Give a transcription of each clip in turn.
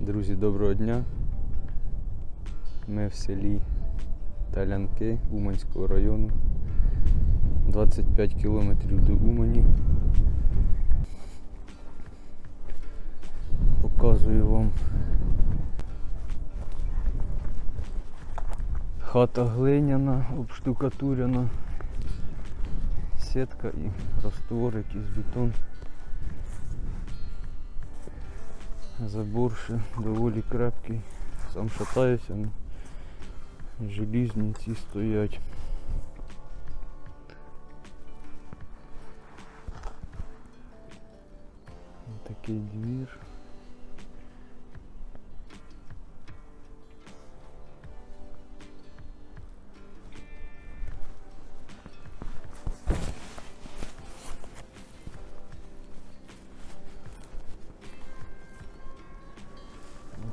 Друзі, доброго дня. Ми в селі Талянки Уманського району. 25 кілометрів до Умані. Показую вам хата глиняна, обштукатурена, сітка і раствор якийсь бетон. Забор ще доволі крепкий. Сам шатаюся, але желізні ці стоять. Такий двір.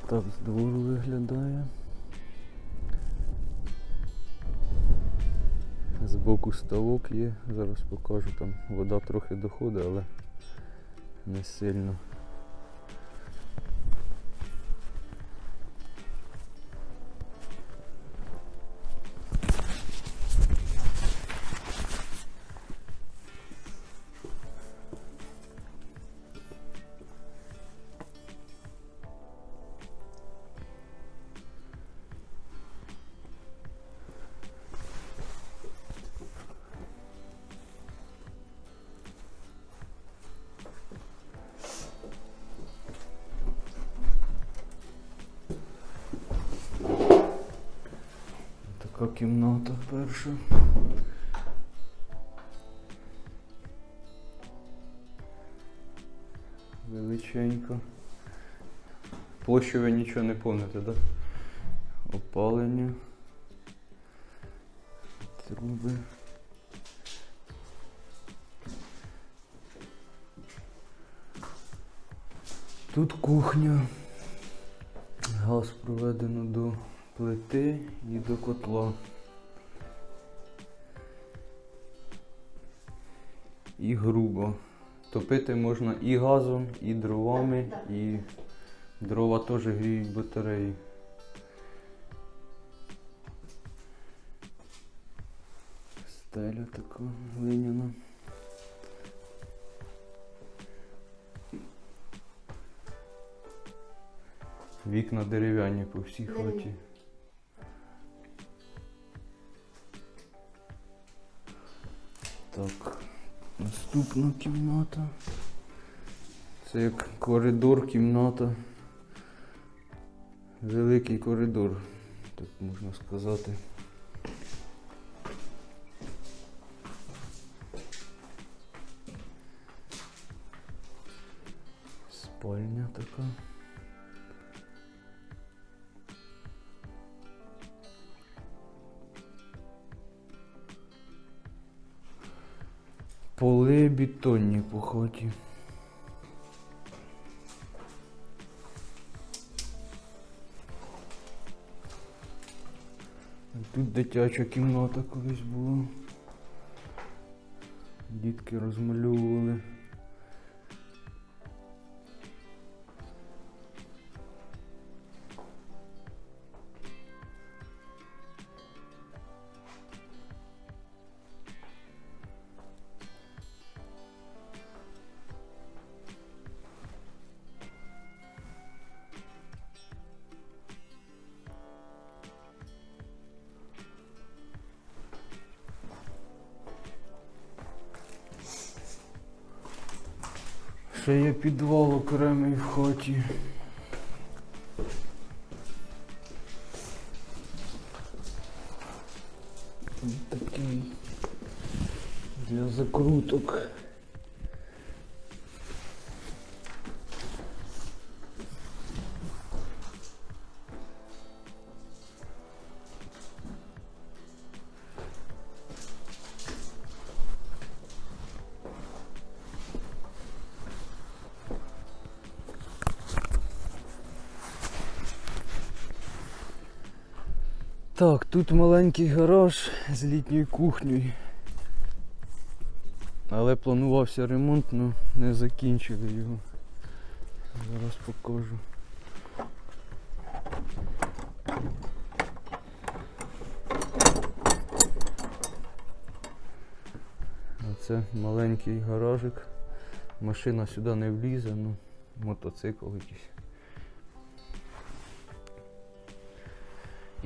Так з двору виглядає. Збоку ставок є, зараз покажу, там вода трохи доходить, але не сильно. Така кімната перша. Величенька. Площу ви нічого не помните? Да? Опалення. Труби. Тут кухня. Газ проведено до плити і до котла. І грубо. Топити можна і газом, і дровами, і дрова теж гріють батареї. Стеля така глиняна. Вікна дерев'яні по всій хаті. Так, наступна кімната. Це як коридор, кімната. Великий коридор, так можна сказати. Спальня така. Бетонні поході. Тут дитяча кімната колись була. Дітки розмальовували. Ще є підвал окремий в хаті. Такий для закруток. Так, тут маленький гараж з літньою кухнею. Але планувався ремонт, але не закінчили його. Зараз покажу. Оце маленький гаражик. Машина сюди не влізе, ну, мотоцикл якийсь.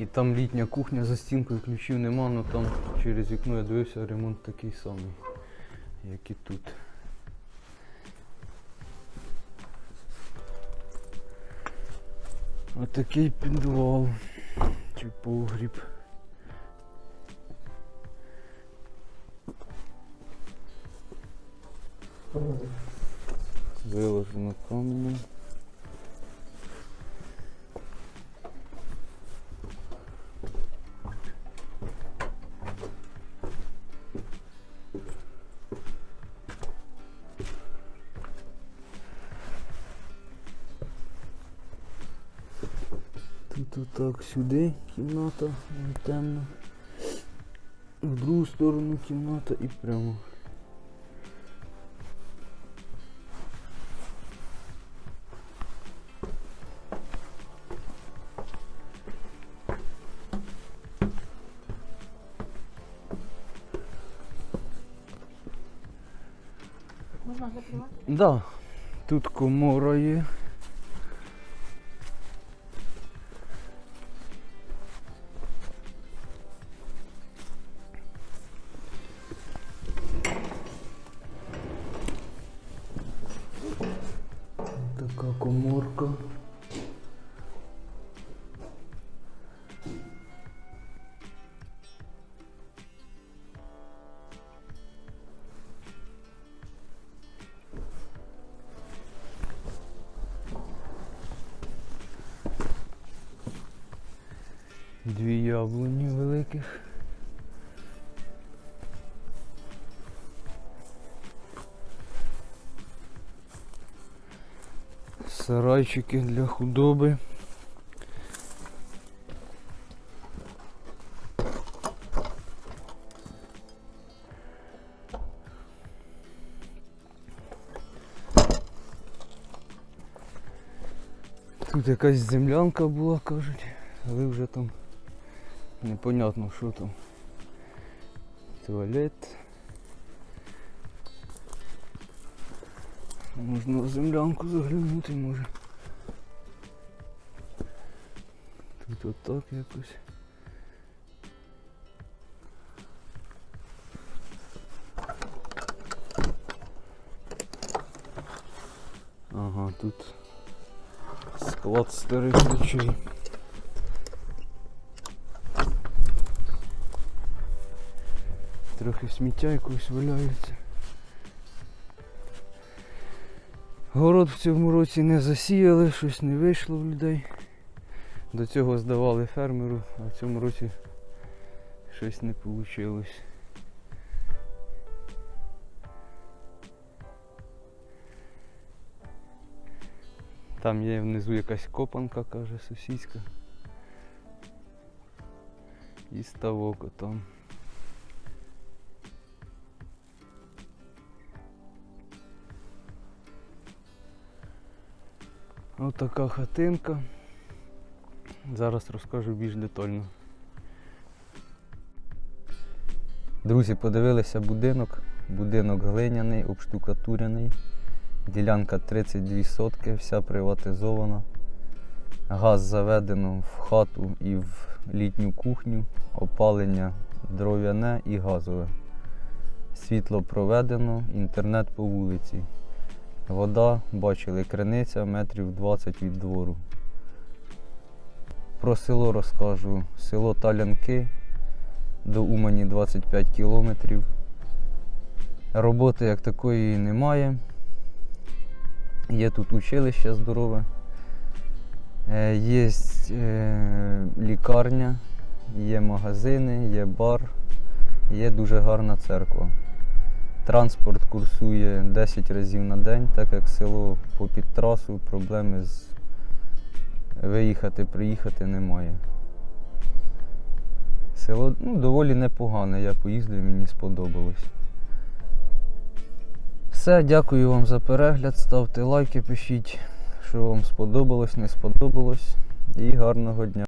І там літня кухня за стінкою, ключів нема, але там через вікно я дивився, ремонт такий самий, як і тут. Отакий підвал чи погріб. Виложено каменем. Тут отак сюди кімната, темно. В другу сторону кімната і прямо. Можна закривати? Да, тут комора є. Дві яблуні великих. Сарайчики для худоби. Тут якась землянка була, кажуть, але вже там непонятно що там. Туалет. Можна в землянку заглянути може. Тут отак якось. Ага, тут склад старих речей. Трохи сміття якогось валяється. Город в цьому році не засіяли, щось не вийшло в людей. До цього здавали фермеру, а в цьому році щось не вийшло. Там є внизу якась копанка, каже сусідська. І ставок там. Ось така хатинка. Зараз розкажу більш детально. Друзі, подивилися будинок. Будинок глиняний, обштукатурений. Ділянка 32 сотки, вся приватизована. Газ заведено в хату і в літню кухню, опалення дров'яне і газове. Світло проведено, інтернет по вулиці. Вода, бачили, криниця метрів 20 від двору. Про село розкажу. Село Талянки до Умані 25 кілометрів. Роботи як такої немає. Є тут училище здорове, Е, є е, лікарня, є магазини, є бар, є дуже гарна церква. Транспорт курсує 10 разів на день, так як село попід трасу, проблеми з виїхати, приїхати немає. Село ну, доволі непогане, я поїздив, мені сподобалось. Все, дякую вам за перегляд. Ставте лайки, пишіть, що вам сподобалось, не сподобалось. і гарного дня.